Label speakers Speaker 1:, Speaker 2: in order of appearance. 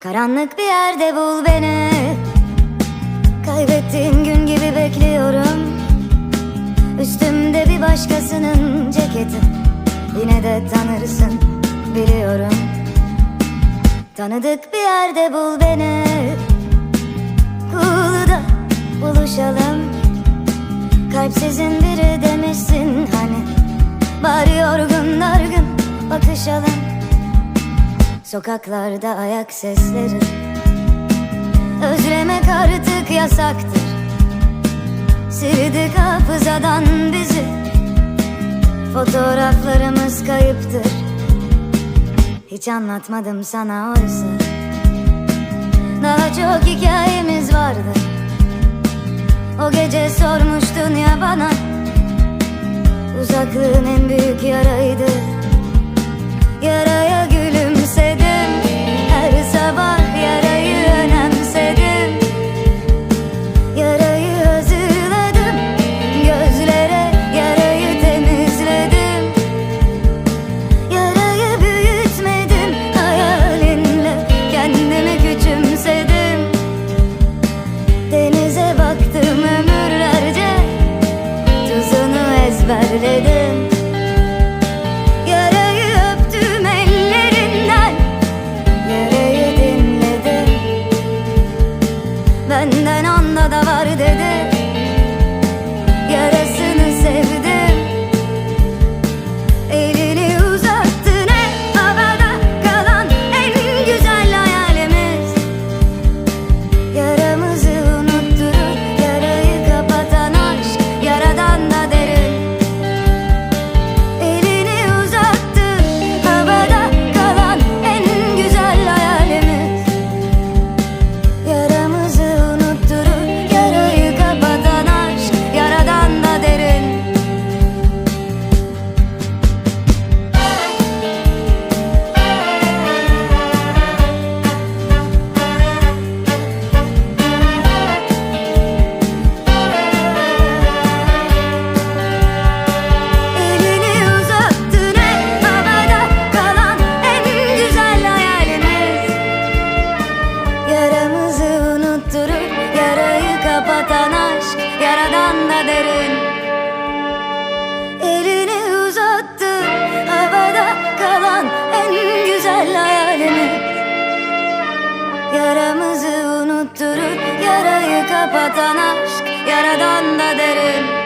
Speaker 1: Karanlık bir yerde bul beni. Kaybettiğin gün gibi bekliyorum. Üstümde bir başkasının ceketi. Yine de tanırsın biliyorum. Tanıdık bir yerde bul beni. Kulu'da buluşalım. Kalpsizin biri demişsin hani. Bari yorgun dargın bakışalım Sokaklarda ayak sesleri. Özlemek artık yasaktır. Sildik hafızadan bizi. Fotoğraflarımız kayıptır. Hiç anlatmadım sana oysa. Daha çok hikayemiz vardı. O gece sormuştun ya bana. Uzaklığın en büyük yaraydı ezberledim Derin Elini uzattı havada kalan en güzel hayalimiz Yaramızı unutturur yarayı kapatan aşk Yaradan da derin